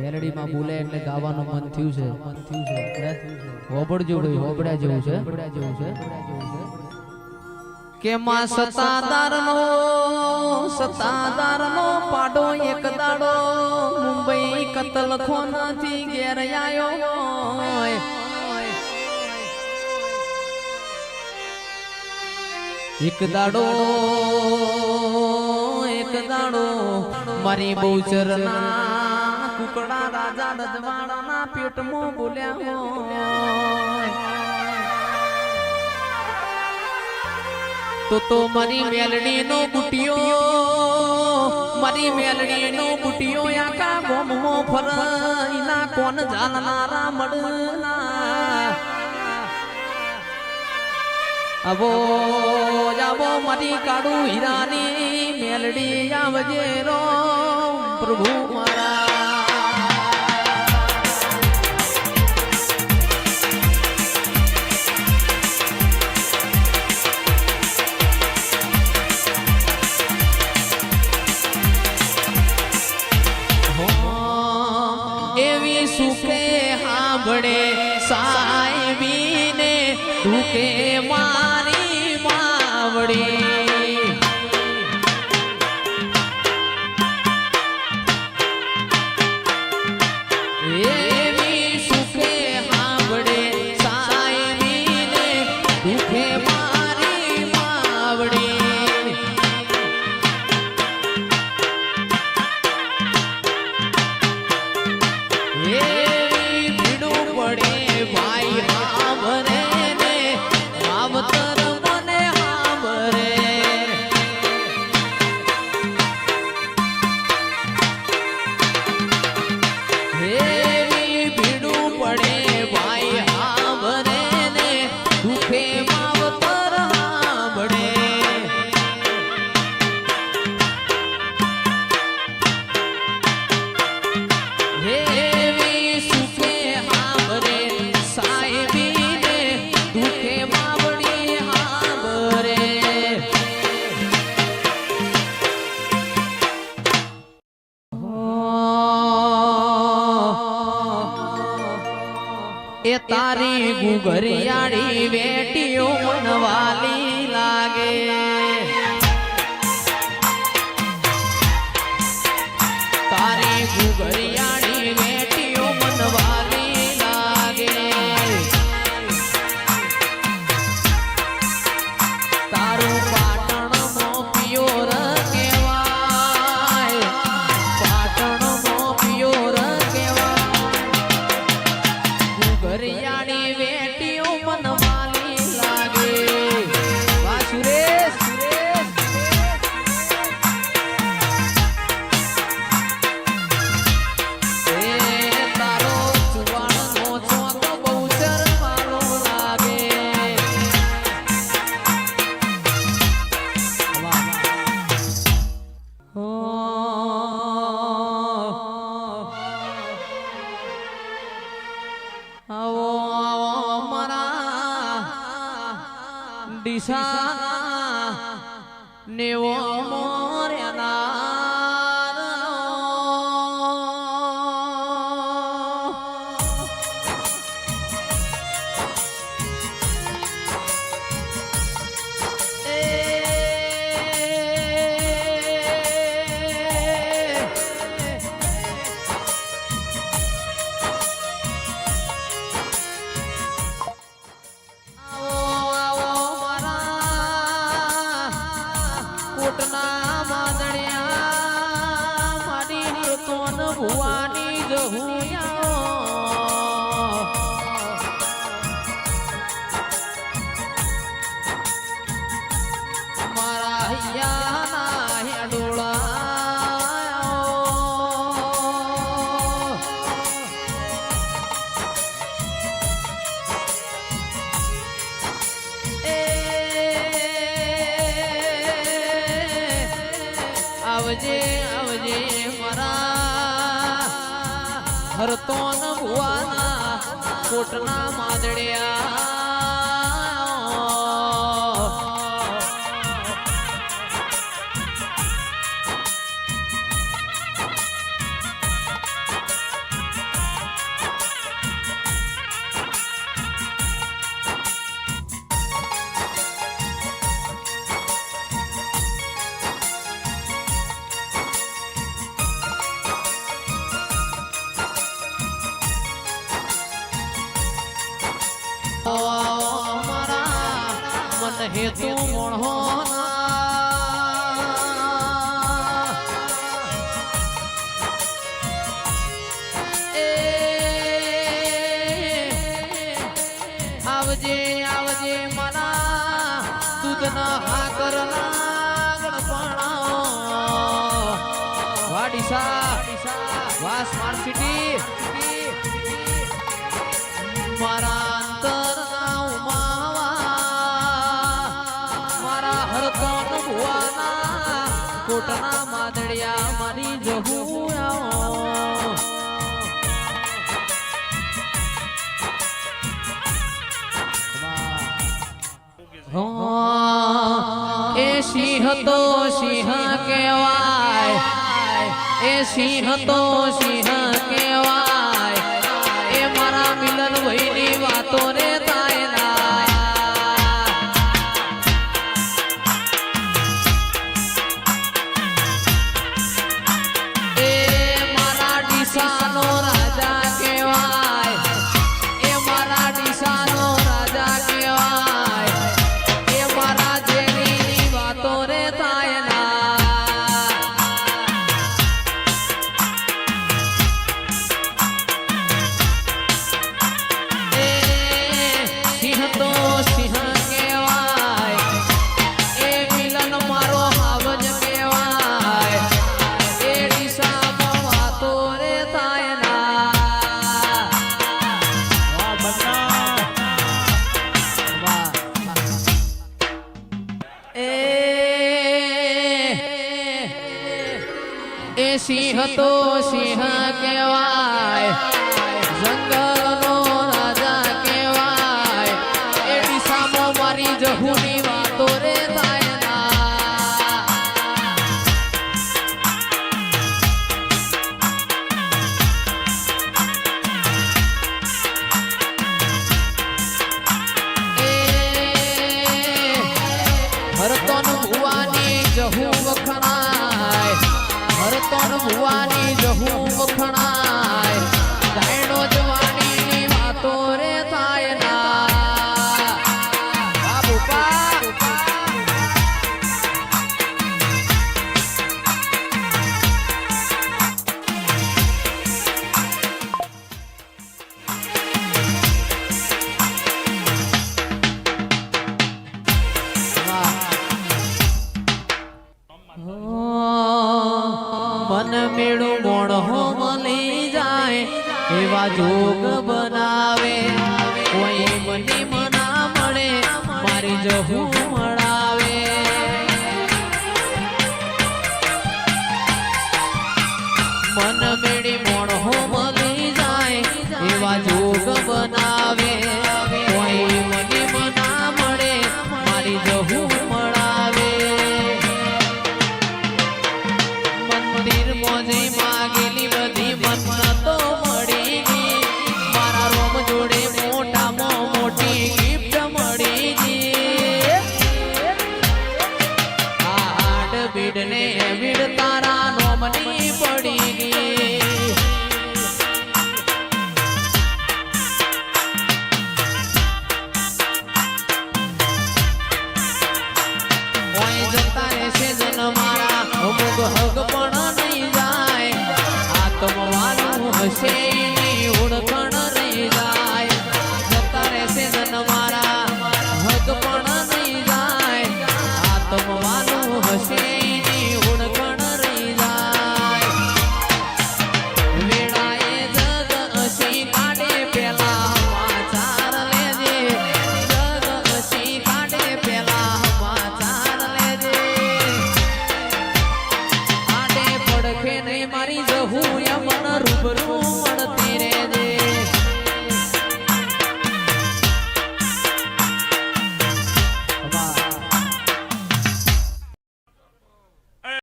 મેલડીમાં બોલે એટલે ગાવાનું મન થયું છે. મન થયું છે? હોબળજો ભાઈ હોબળ્યા જેવું છે. હોબળ્યા જેવું છે કે માં સતાદાર નો સતાદાર નો પાડો એક દાડો. મુંબઈ કતલ ખોનાથી ઘેર આવ્યો એક દાડો એક દાડો મારી બહુચરના કુકડા રાજા રજવાડાના પેટમાં બોલ્યા તો તો મારી મેલડી નો બુટિયો, મારી મેલડી નો બુટિયો આખા ગોમો ફરઈના કોણ જાણનારા મળના અબો, જાબો મારી કાડુ હીરાની મેલડી આવજે રો, પ્રભુ મારા. એવી સુખે હાંભળે સાહેબીને, દુખે পড়ে એ તારી ગુગરિયાળી વેટીઓ મનવાલી ગુગરિયાળી હરતોન ભુવાના કોટના માદડિયા. હેતુ મોણો આવજે આવજે મના દૂધના હાકર લાગણપણા વાડીસા વાસ માર્કેટ મારી જહું એ સિંહ તો સિંહ કહેવાય એ સિંહ તો સિંહ એ સિંહ તો સિંહ કહેવાય. someone's